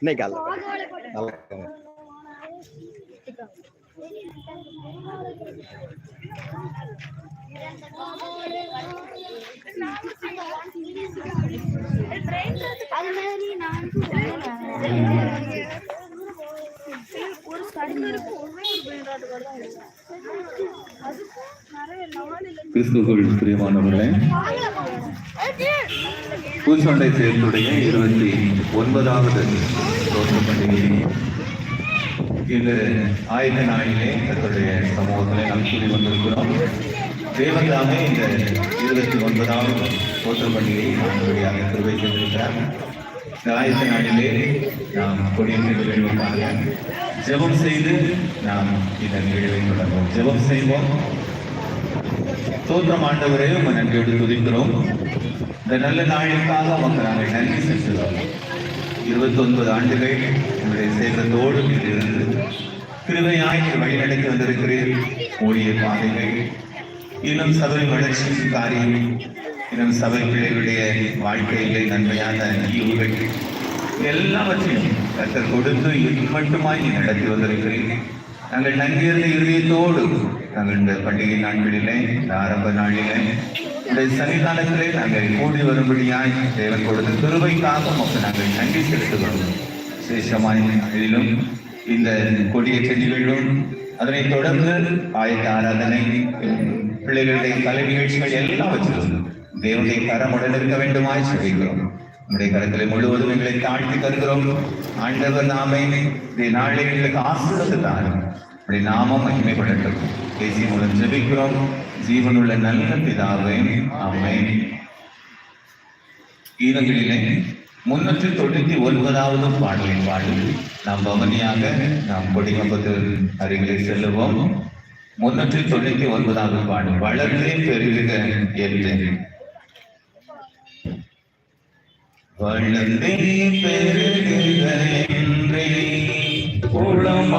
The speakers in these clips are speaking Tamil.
இன்னைக்கு அல்ல நல்ல அது மாதிரி நான் ஒரு ஸ்டடிக்கு இருக்கும் ஒரு பிரியமானவர்களே பூச்சொண்டை சேர்ந்துடைய இருபத்தி ஒன்பதாவது தோற்ற பண்டிகை இந்த ஆயுத நாளிலே கர்த்தருடைய சமூகத்திலே நாம் சொல்லி வந்திருக்கிறோம். தேவதாமே இந்த இருபத்தி ஒன்பதாவது தோற்ற பண்டிகையை நல்லபடியாக கிருபை செய்திருக்கிறார் இந்த ஆயுத நாளிலே நாம் கொடியின் ஜெபம் செய்து நாம் இந்த நிகழ்வை தொடர்வோம். ஜெபம் செய்வோம். தோற்றம் ஆண்டவரே உங்க நன்றியோடு துதிக்கிறோம். இந்த நல்ல நாளுக்காக அவங்க நாங்கள் நன்றி செலுத்துகிறோம். இருபத்தி ஒன்பது ஆண்டுகள் உங்களுடைய சேதத்தோடு இருந்து கிருமையாய் வழிநடத்தி வந்திருக்கிறேன் ஓடிய பாதைகள் இன்னும் சபை வளர்ச்சி காரியம் இன்னும் சபை பிள்ளைகளுடைய வாழ்க்கையிலே நன்மையான ஈவுகள் எல்லாவற்றையும் கத்தர் கொடுத்து இது மட்டுமாய் நீ நடத்தி வந்திருக்கிறீர். நாங்கள் நன்றியிருந்த இருதயத்தோடு நாங்கள் இந்த பண்டிகை நாட்களிலே இந்த ஆரம்ப நாளிலே இந்த சன்னிதானத்திலே நாங்கள் கூடி வரும்படியாய் தேவன் கொடுத்த திருவைக்காக உமக்கு நாங்கள் நன்றி செலுத்துகிறோம். விசேஷமாய் இதிலும் இந்த கொடியேற்ற நிகழ்வும் அதனைத் தொடர்ந்து ஆயத்த ஆராதனை பிள்ளைகளுடைய கலை நிகழ்ச்சிகள் எல்லாம் வச்சிருந்தோம் தேவனுடைய கரம் உடன் இருக்க வேண்டுமாய் சொல்கிறோம். நம்முடைய கரத்தில் முழுவதும் எங்களை தாழ்த்தி தருகிறோம். ஆண்டவர் நாமே நாளை எங்களுக்கு ஆசீர்வாதத்தை தாரும். உடைய நாமம் மகிமைப்படட்டும். பேசி மூலம் ஜெபிக்கிறோம். ஜீவனுள்ள நல்ல பிதாவே ஆமென். கீதங்களிலே முன்னூற்றி தொண்ணூத்தி ஒன்பதாவது பாடலின் பாடல். நாம் பவனியாக நாம் கொடிமப்பத்து அருகிலே செல்லுவோம். முன்னூற்றி தொண்ணூத்தி ஒன்பதாவது பாடல். வளர்ந்தே பெருகுக என்று. வளர்ந்தே பெருகுக என்றே. உளம்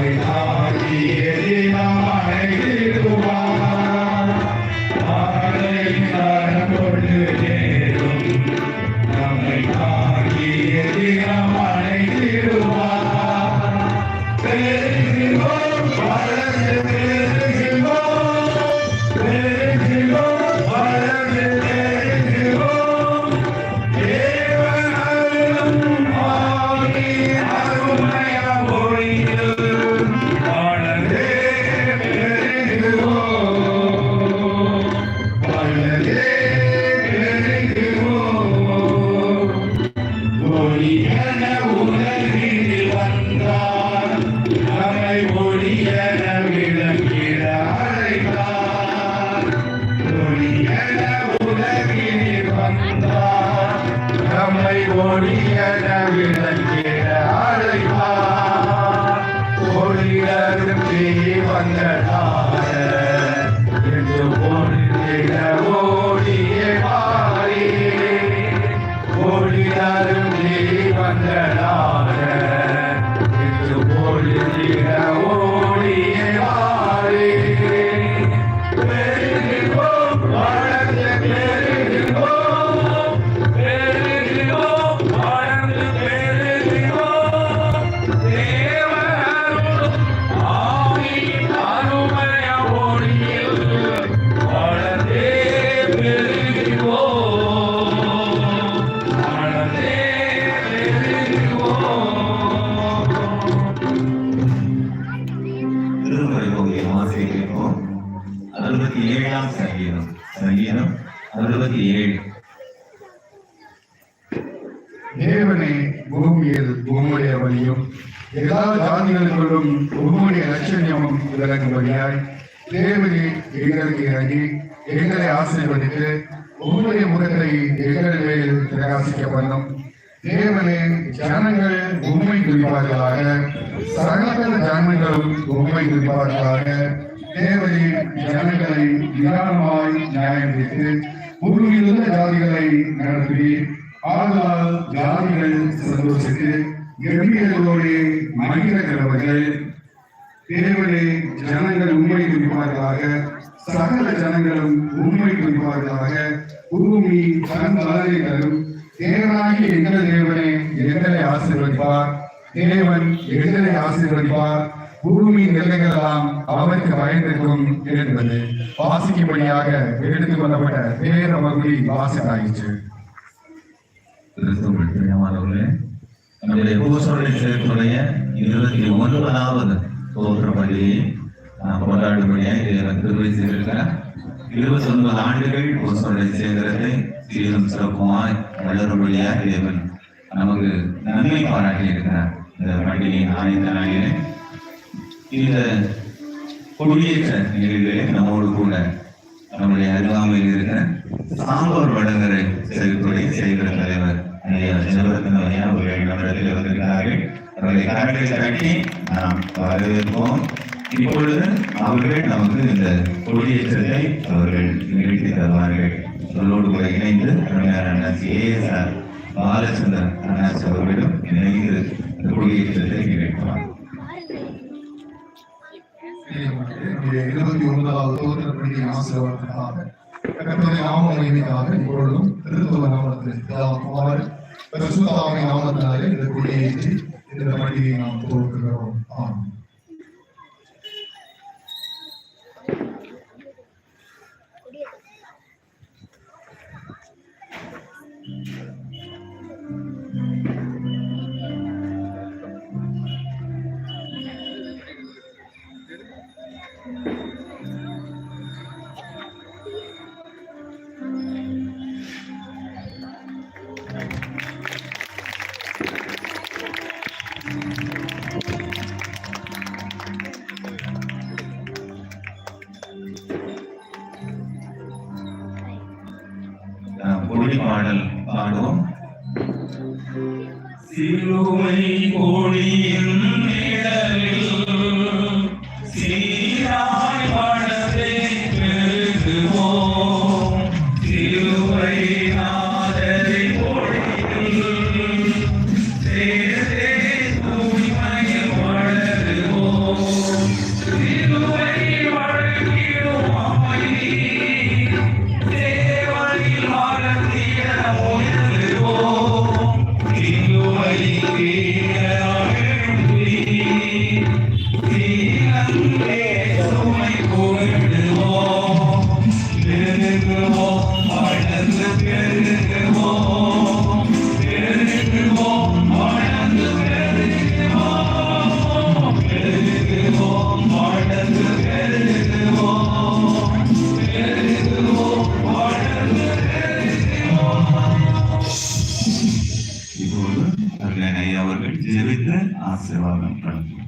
Hare Rama, Hare ஏழாம் சங்கீதம் சங்கீதம் அறுபத்தி ஏழு தேவனே பூமியில் உம்முடைய வழியும் எல்லா ஜாதிகளுக்குள்ளும் உம்முடைய லட்சணியமும் விளங்கும்படியாய் தேவனே எங்களுக்கு இறங்கி எங்களை ஆசீர்வதித்து உம்முடைய முகத்தை எங்கள் மேல் பிரகாசிக்க பண்ணும் தேவனே ஜனங்கள் உண்மை குறிப்பார்களாக சகல ஜனங்களும் உண்மை குறிப்பார்களாக தேவனே ஜனங்களை நிதானமாய் நியாயம் வைத்து பூமியிலுள்ள ஜாதிகளை நடத்தி ஆதலால் ஜாதிகள் சந்தோஷித்து கம்பீரங்களோடு மகிழ்கிறவர்கள் தேவனே ஜனங்கள் உண்மை குறிப்பார்களாக. சகல ஜனங்களும் உண்மை குறிப்பார்களாக. பூமி தன் தலைகளும் தேவனாகி எங்கள் தேவனே எங்களை ஆசீர்வதிப்பார். தேவன் எங்களை ஆசீர்வதிப்பார். பூமியின் எல்லைகளெல்லாம் அவருக்கு பயந்திருக்கும் என்பது வாசிக்கும்படியாக எடுத்துக் கொள்ளப்பட்ட வேற பகுதி வாசித்தாயிற்று கிறிஸ்துவுக்குள் பிரியமானவர்களே நம்முடைய பூசோலை சேர்த்துடைய இருபத்தி ஒன்பதாவது தோற்ற பள்ளியை நாம் கொண்டாடும்படியாக தேவன் திருவை செய்திருக்கிறார் இருபத்தி ஒன்பது ஆண்டுகள் பூசோலை சேகரத்தை சீரும் சிறப்புமாய் வளரும்படியாக நமக்கு நன்மை பாராட்டி இருக்கிறார் இந்த பண்டிகையின் ஆயத்த நாளிலே இந்த கொடியேற்ற நிகழ்விலே நம்மோடு கூட நம்முடைய அருகாமையில் இருந்த சாம்பர் வடகரை செல்குறை செய்கிற தலைவர் ஐயா சிதம்பரத்தின் ஐயா அவர்கள் நம்மிடத்தில் வந்திருக்கிறார்கள். அவர்களை கரங்களை தட்டி நாம் வரவேற்போம். இப்பொழுது அவர்கள் நமக்கு இந்த கொடியேற்றத்தை அவர்கள் நிகழ்த்தி தருவார்கள். சொல்லோடு கூட இணைந்து அருமையான அண்ணாச்சி ஏஎஸ்ஆர் பாலச்சந்தர் அண்ணாச்சி அவர்களிடம் இணைந்து கொடியேற்றத்தை நிகழ்த்துவார். நம்முடைய இருபத்தி ஒன்பதாவது பண்டிகை ஆசீர்வாதத்திற்காக கர்த்தருடைய நாம மகிமைக்காக இப்பொழுதும் திருத்துவ நாமத்தில் பிதாவார் பரிசுத்தாவின் நாமத்தினாலே இந்த கொடியேற்றி இந்த பண்டிகையை நாம் துவக்குகிறோம் கொடி பாடல் பாடுவோம். சிறுமை கோழியில் ஆசீர்வாதம் வழங்குவார்.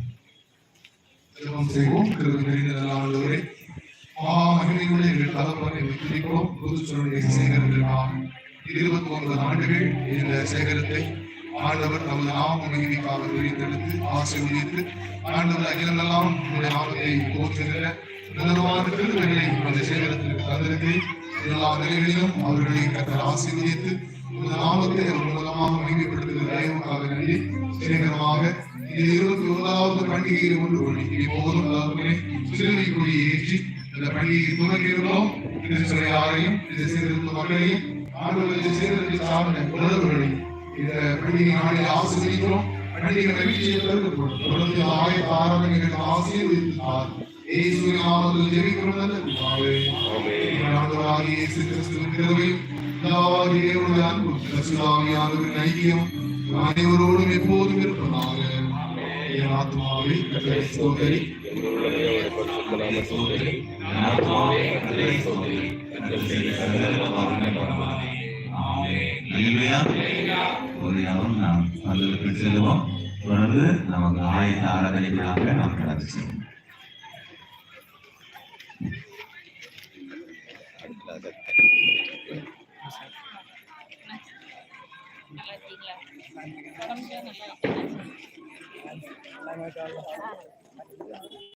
செய்வோம். கிருபை நிறைந்த நல்ல ஆண்டவரே மகா எங்கள் இருபத்தி ஒன்பது ஆண்டுகள் இந்த சேகரத்தை ஆண்டவர் நமது நாம மகிமைக்காக விரித்தெடுத்து ஆசீர்வதித்து ஆண்டவர் அகிலமெல்லாம் உங்களுடைய நாமத்தை போற்றுகிற நிலவான அந்த சேகரத்திற்கு தந்திருக்கு எல்லா நிலைகளிலும் அவர்களை கத்தர் ஆசீர்வதித்து நாமத்தை அவர் மூலமாக மகிமைப்படுத்துகிற தயவுக்காக நன்றி சேகரமாக இது இருபத்தி ஒன்பதாவது பண்டிகையில் கொள்ளி இப்போதும் தகப்பனே சிலுவை கொடியை ஏற்றி இந்த பண்டிகையை இதை சேர்ந்த மக்களையும் சேர்ந்து சார்ந்த உறவுகளையும் இந்த பண்டிகை நாளில் ஆசீர்வதிக்கிறோம். பண்டிகை பெருக்கிறோம் தொடர்ந்து ஆய ஆராதனைகள் ஆசீர்வதித்தார் இயேசுவின் நாமத்தில் ஜெபிக்கிறோம் நல்ல பிதாவே. எங்கள் ஆண்டவராகிய இயேசு கிறிஸ்துவின் கிருபையும் பிதாவாகிய தேவனுடைய அன்பும் பரிசுத்தாவியானவரின் ஐக்கியம் அனைவரோடும் எப்போதும் இருப்பதாக. என் ஆத்மாவை கட்டளை சோதரி பல்லுக்கு செல்லுவோம். தொடர்ந்து நமக்கு ஆயத்த ஆராதனைகளாக நாம் கடந்து செல்வோம். நல்லா இருக்கீங்களா? 开玩笑的啊开